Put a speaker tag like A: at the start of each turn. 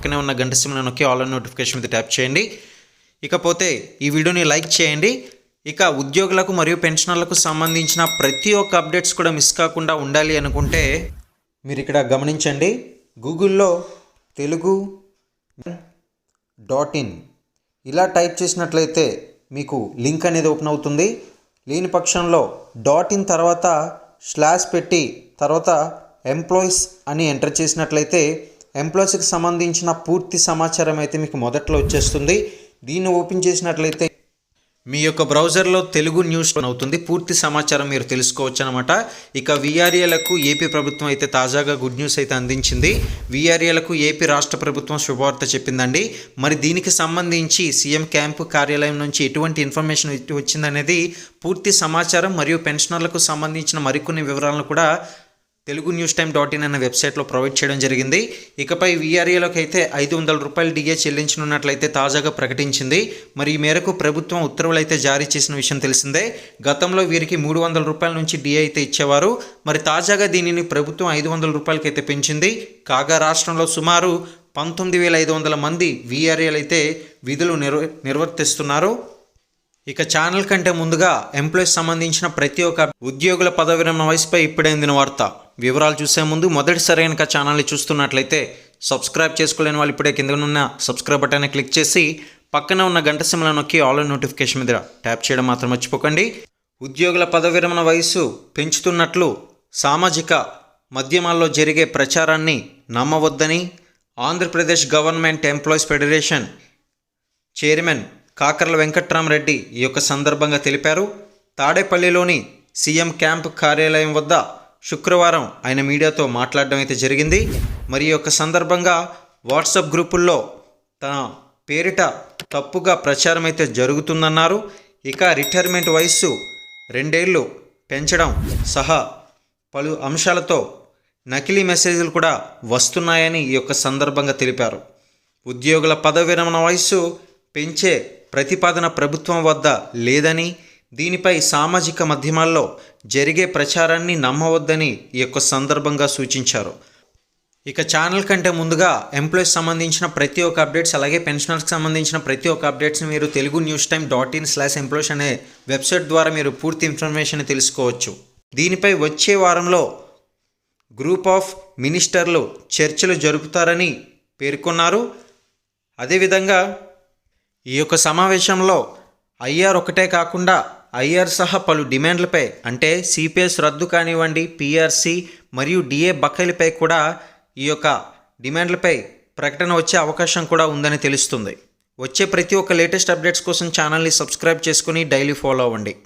A: పక్కనే ఉన్న గంట సిమ్లో నొక్కి ఆల్ నోటిఫికేషన్ మీద ట్యాప్ చేయండి. ఇకపోతే ఈ వీడియోని లైక్ చేయండి. ఇక ఉద్యోగులకు మరియు పెన్షనర్లకు సంబంధించిన ప్రతి ఒక్క అప్డేట్స్ కూడా మిస్ కాకుండా ఉండాలి అనుకుంటే మీరు ఇక్కడ గమనించండి. గూగుల్లో తెలుగు డాట్ ఇన్ ఇలా టైప్ చేసినట్లయితే మీకు లింక్ అనేది ఓపెన్ అవుతుంది. లేని పక్షంలో డాట్ ఇన్ తర్వాత స్లాష్ పెట్టి తర్వాత ఎంప్లాయీస్ అని ఎంటర్ చేసినట్లయితే ఎంప్లాయీస్కి సంబంధించిన పూర్తి సమాచారం అయితే మీకు మొదట్లో వచ్చేస్తుంది. దీన్ని ఓపెన్ చేసినట్లయితే మీ యొక్క బ్రౌజర్లో తెలుగు న్యూస్ అవుతుంది. పూర్తి సమాచారం మీరు తెలుసుకోవచ్చు అనమాట ఇక విఆర్ఏలకు ఏపీ ప్రభుత్వం అయితే తాజాగా గుడ్ న్యూస్ అయితే అందించింది. విఆర్ఏలకు ఏపీ రాష్ట్ర ప్రభుత్వం శుభవార్త చెప్పిందండి. మరి దీనికి సంబంధించి సీఎం క్యాంపు కార్యాలయం నుంచి ఎటువంటి ఇన్ఫర్మేషన్ వచ్చిందనేది పూర్తి సమాచారం మరియు పెన్షనర్లకు సంబంధించిన మరికొన్ని వివరాలను కూడా Telugu news time dot in అనే వెబ్సైట్లో ప్రొవైడ్ చేయడం జరిగింది. ఇకపై వీఆర్ఏలోకి అయితే ఐదు వందల రూపాయలు డిఏ చెల్లించనున్నట్లయితే తాజాగా ప్రకటించింది. మరి ఈ మేరకు ప్రభుత్వం ఉత్తర్వులు అయితే జారీ చేసిన విషయం తెలిసిందే. గతంలో వీరికి మూడు వందల రూపాయల నుంచి డిఏ అయితే ఇచ్చేవారు. మరి తాజాగా దీనిని ప్రభుత్వం ఐదు వందల రూపాయలకి అయితే పెంచింది. కాగా రాష్ట్రంలో సుమారు పంతొమ్మిది వేల ఐదు వందల మంది వీఆర్ఏలు అయితే విధులు నిర్వ నిర్వర్తిస్తున్నారు. ఇక ఛానల్ కంటే ముందుగా ఎంప్లాయీస్ సంబంధించిన ప్రతి ఒక్క ఉద్యోగుల పదవి విరమణ వయసుపై ఇప్పుడే అందిన వార్త. వివరాలు చూసే ముందు మొదటిసారి కనుక ఛానల్ని చూస్తున్నట్లయితే సబ్స్క్రైబ్ చేసుకోలేని వాళ్ళు ఇప్పుడే కిందనున్న ఉన్న సబ్స్క్రైబ్ బటన్ని క్లిక్ చేసి పక్కన ఉన్న గంట సిమ్లో నొక్కి ఆల్ నోటిఫికేషన్ మీద ట్యాప్ చేయడం మాత్రం మర్చిపోకండి. ఉద్యోగుల పదవి విరమణ వయస్సు పెంచుతున్నట్లు సామాజిక మాధ్యమాల్లో జరిగే ప్రచారాన్ని నమ్మవద్దని Andhra Pradesh government employees federation chairman Kakarla Venkatrama Reddy ఈ యొక్క సందర్భంగా తెలిపారు. తాడేపల్లిలోని సీఎం క్యాంప్ కార్యాలయం వద్ద శుక్రవారం ఆయన మీడియాతో మాట్లాడడం అయితే జరిగింది. మరి యొక్క సందర్భంగా వాట్సాప్ గ్రూపుల్లో తన పేరిట తప్పుగా ప్రచారం అయితే జరుగుతుందన్నారు. ఇక రిటైర్మెంట్ వయస్సు రెండేళ్ళు పెంచడం సహా పలు అంశాలతో నకిలీ మెసేజ్లు కూడా వస్తున్నాయని ఈ యొక్క సందర్భంగా తెలిపారు. ఉద్యోగుల పదవి విరమణ వయస్సు పెంచే ప్రతిపాదన ప్రభుత్వం వద్ద లేదని దీనిపై సామాజిక మాధ్యమాల్లో జరిగే ప్రచారాన్ని నమ్మవద్దని ఈ యొక్క సందర్భంగా సూచించారు. ఇక ఛానల్ కంటే ముందుగా ఎంప్లాయీస్ సంబంధించిన ప్రతి ఒక్క అప్డేట్స్ అలాగే పెన్షనర్స్కి సంబంధించిన ప్రతి ఒక్క అప్డేట్స్ని మీరు Telugu news time dot in slash employees అనే వెబ్సైట్ ద్వారా మీరు పూర్తి ఇన్ఫర్మేషన్ తెలుసుకోవచ్చు. దీనిపై వచ్చే వారంలో గ్రూప్ ఆఫ్ మినిస్టర్లు చర్చలు జరుపుతారని పేర్కొన్నారు. అదేవిధంగా ఈ యొక్క సమావేశంలో ఐఆర్ ఒకటే కాకుండా ఐఆర్ సహా పలు డిమాండ్లపై అంటే సిపిఎస్ రద్దు కానివ్వండి పిఆర్సి మరియు డిఏ బకాయిలపై కూడా ఈ యొక్క డిమాండ్లపై ప్రకటన వచ్చే అవకాశం కూడా ఉందని తెలుస్తుంది. వచ్చే ప్రతి ఒక్క లేటెస్ట్ అప్డేట్స్ కోసం ఛానల్ని సబ్స్క్రైబ్ చేసుకుని డైలీ ఫాలో అవ్వండి.